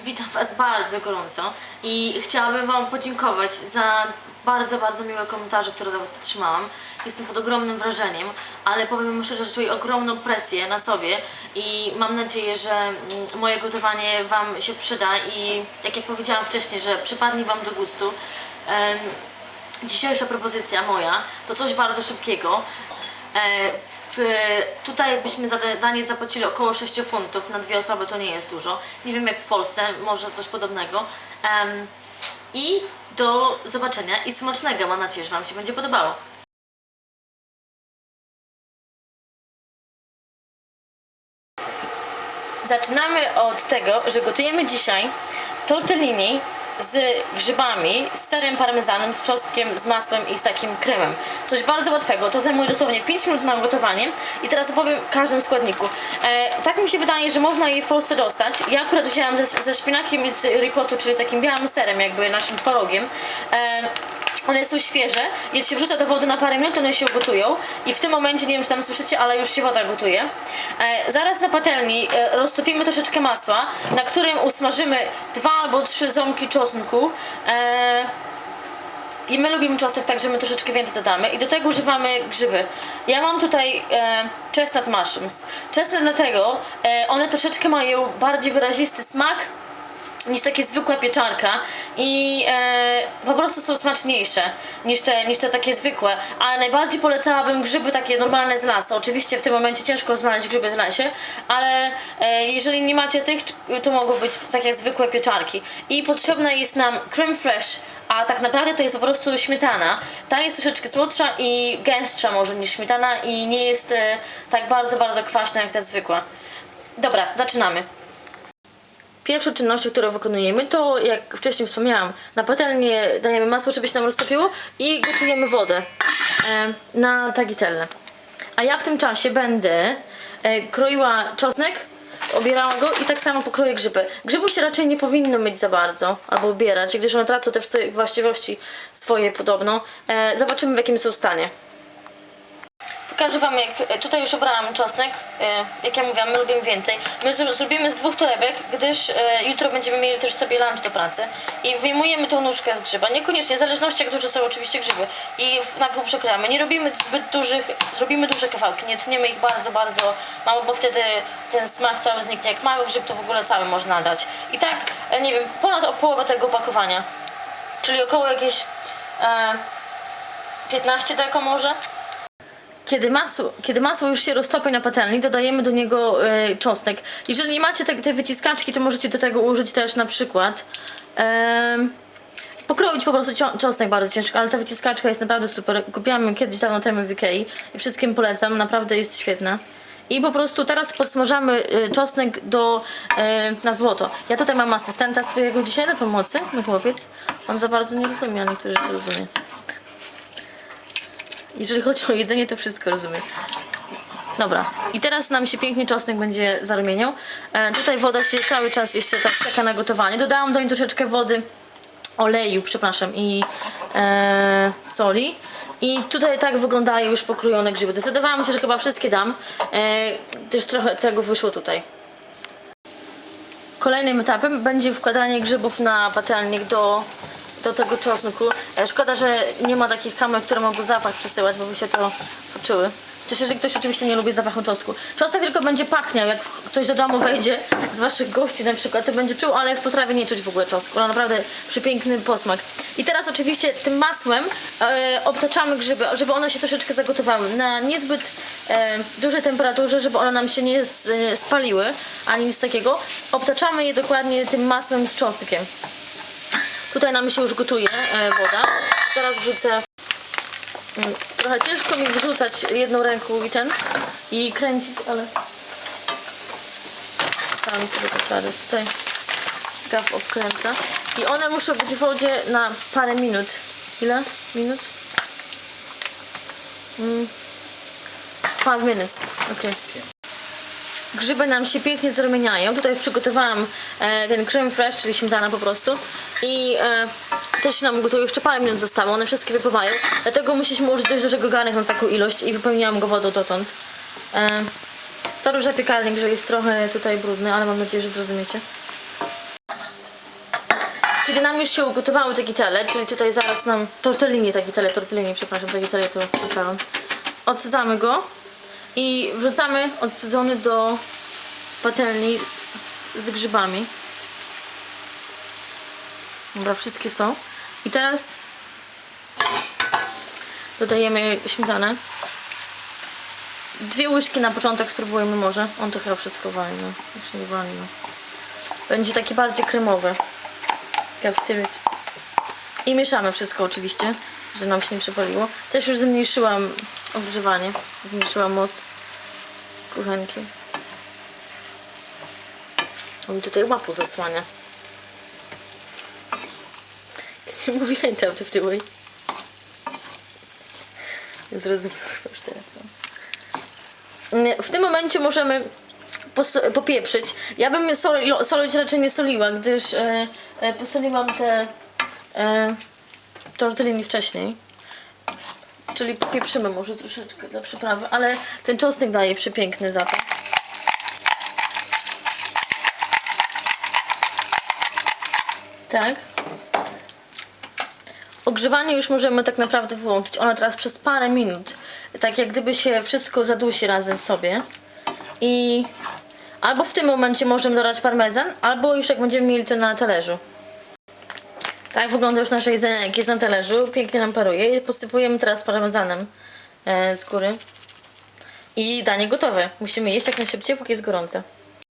Witam Was bardzo gorąco i chciałabym Wam podziękować za bardzo, bardzo miłe komentarze, które do Was otrzymałam. Jestem pod ogromnym wrażeniem, ale powiem szczerze, że czuję ogromną presję na sobie i mam nadzieję, że mm, moje gotowanie Wam się przyda i tak jak powiedziałam wcześniej, że przypadnie Wam do gustu. Dzisiejsza propozycja moja to coś bardzo szybkiego. Tutaj byśmy za danie zapłacili około 6 funtów na dwie osoby, to nie jest dużo. Nie wiem jak w Polsce, może coś podobnego. Em, I do zobaczenia i smacznego. Mam nadzieję, że Wam się będzie podobało. Zaczynamy od tego, że gotujemy dzisiaj tortellini z grzybami, z serem parmezanem, z czosnkiem, z masłem i z takim kremem. Coś bardzo łatwego, to zajmuje dosłownie 5 minut na gotowanie i teraz opowiem każdym składniku. E, tak mi się wydaje, że można je w Polsce dostać. Ja akurat wzięłam ze, ze szpinakiem i z ricottu, czyli z takim białym serem, jakby naszym tworogiem. E, one są świeże, je się wrzuca do wody na parę minut, one się ugotują i w tym momencie, nie wiem czy tam słyszycie, ale już się woda gotuje. E, zaraz na patelni e, roztopimy troszeczkę masła, na którym usmażymy dwa albo trzy ząbki czosnku. E, i my lubimy czosnek, także my troszeczkę więcej dodamy. I do tego używamy grzyby. Ja mam tutaj e, chestnut mushrooms. Chestnut dlatego, e, one troszeczkę mają bardziej wyrazisty smak niż takie zwykłe pieczarka i e, po prostu są smaczniejsze niż te, niż te takie zwykłe, ale najbardziej polecałabym grzyby takie normalne z lasu. Oczywiście w tym momencie ciężko znaleźć grzyby w lesie, ale e, jeżeli nie macie tych, to mogą być takie zwykłe pieczarki. I potrzebna jest nam creme fraiche, a tak naprawdę to jest po prostu śmietana. Ta jest troszeczkę słodsza i gęstsza może niż śmietana i nie jest e, tak bardzo, bardzo kwaśna jak ta zwykła. Dobra, zaczynamy. Pierwszą czynnością, którą wykonujemy, to jak wcześniej wspomniałam, na patelnię dajemy masło, żeby się nam roztopiło i gotujemy wodę e, na tagitelle. A ja w tym czasie będę e, kroiła czosnek, obierała go i tak samo pokroję grzyby. Grzybów się raczej nie powinno myć za bardzo, albo ubierać, gdyż one tracą też właściwości swoje podobno. E, zobaczymy w jakim są stanie. Pokażę Wam, jak tutaj już obrałam czosnek. E, Jak ja mówiłam, my lubimy więcej. My zro- zrobimy z dwóch torebek, gdyż e, jutro będziemy mieli też sobie lunch do pracy. I wyjmujemy tą nóżkę z grzyba. Niekoniecznie, w zależności jak duże są oczywiście grzyby. I na pół przekrajamy. Nie robimy zbyt dużych, zrobimy duże kawałki. Nie tniemy ich bardzo, bardzo mało, bo wtedy ten smak cały zniknie. Jak mały grzyb, to w ogóle cały można dać. I tak, e, nie wiem, ponad połowę tego opakowania. Czyli około jakieś e, 15 deko może. Kiedy masło, kiedy masło już się roztopi na patelni, dodajemy do niego e, czosnek. Jeżeli nie macie te, te wyciskaczki, to możecie do tego użyć też na przykład pokroić po prostu czosnek bardzo ciężko, ale ta wyciskaczka jest naprawdę super. Kupiłam ją kiedyś dawno temu w Ikei i wszystkim polecam, naprawdę jest świetna. I po prostu teraz podsmażamy e, czosnek do, e, na złoto. Ja tutaj mam asystenta swojego dzisiaj na pomocy, mój chłopiec. On za bardzo nie rozumie, ale niektóre rzeczy rozumie. Jeżeli chodzi o jedzenie, to wszystko rozumiem. Dobra, i teraz nam się pięknie czosnek będzie zarumieniał. E, tutaj woda się cały czas jeszcze tak czeka na gotowanie. Dodałam do niej troszeczkę wody, oleju, przepraszam, i e, soli. I tutaj tak wyglądają już pokrojone grzyby. Zdecydowałam się, że chyba wszystkie dam. E, też trochę tego wyszło tutaj. Kolejnym etapem będzie wkładanie grzybów na patelnik do, do tego czosnku. E, Szkoda, że nie ma takich kamer, które mogą zapach przesyłać, bo by się to poczuły. Chociaż jeżeli ktoś oczywiście nie lubi zapachu czosnku. Czosnek tylko będzie pachniał, jak ktoś do domu wejdzie z waszych gości na przykład, to będzie czuł, ale w potrawie nie czuć w ogóle czosnku. No naprawdę przepiękny posmak. I teraz oczywiście tym masłem e, obtaczamy grzyby, żeby one się troszeczkę zagotowały na niezbyt e, dużej temperaturze, żeby one nam się nie e, spaliły, ani nic takiego. Obtaczamy je dokładnie tym masłem z czosnkiem. Tutaj nam się już gotuje e, woda. Teraz wrzucę. Mm, Trochę ciężko mi wrzucać jedną ręką i ten i kręcić, ale staram sobie to czary. Tutaj gaf obkręca. I one muszą być w wodzie na parę minut. Ile? Minut? Mm. Five minutes. Okay. Grzyby nam się pięknie zarumieniają. Tutaj przygotowałam e, ten creme fraiche, czyli śmietana po prostu. I e, też nam gotują, jeszcze parę minut zostało, one wszystkie wypływają. Dlatego musieliśmy użyć dość dużego garnek na taką ilość i wypełniłam go wodą dotąd. E, sorry, że piekarnik, że jest trochę tutaj brudny, ale mam nadzieję, że zrozumiecie. Kiedy nam już się ugotowały te gitele, czyli tutaj zaraz nam tortellini, te gitele, tortellini, przepraszam, te gitele tu wybrałam. Odsadzamy go i wrzucamy odcedzony do patelni z grzybami. Dobra, wszystkie są. I teraz dodajemy śmietanę. Dwie łyżki na początek spróbujemy może. On to chyba wszystko wali, no. Już nie wali, no. Będzie taki bardziej kremowy. Cyryt. I mieszamy wszystko oczywiście, że nam się nie przepaliło. Też już zmniejszyłam ogrzewanie. Zmniejszyłam moc kuchenki. On mi tutaj łapu zasłania. Nie mówiłem tam w tyłu. Zrozumiałam już teraz. No. W tym momencie możemy popieprzyć. Ja bym soli, solić raczej nie soliła, gdyż e, e, posoliłam te e, tortellini wcześniej. Czyli popieprzymy może troszeczkę dla przyprawy, ale ten czosnek daje przepiękny zapach. Tak. Ogrzewanie już możemy tak naprawdę wyłączyć. Ono teraz przez parę minut, tak jak gdyby się wszystko zadusi razem w sobie. I albo w tym momencie możemy dodać parmezan, albo już jak będziemy mieli to na talerzu. Tak wygląda już nasze jedzenie, jak jest na talerzu. Pięknie nam paruje. I posypujemy teraz parmezanem e, z góry. I danie gotowe. Musimy jeść jak najszybciej, póki jest gorące.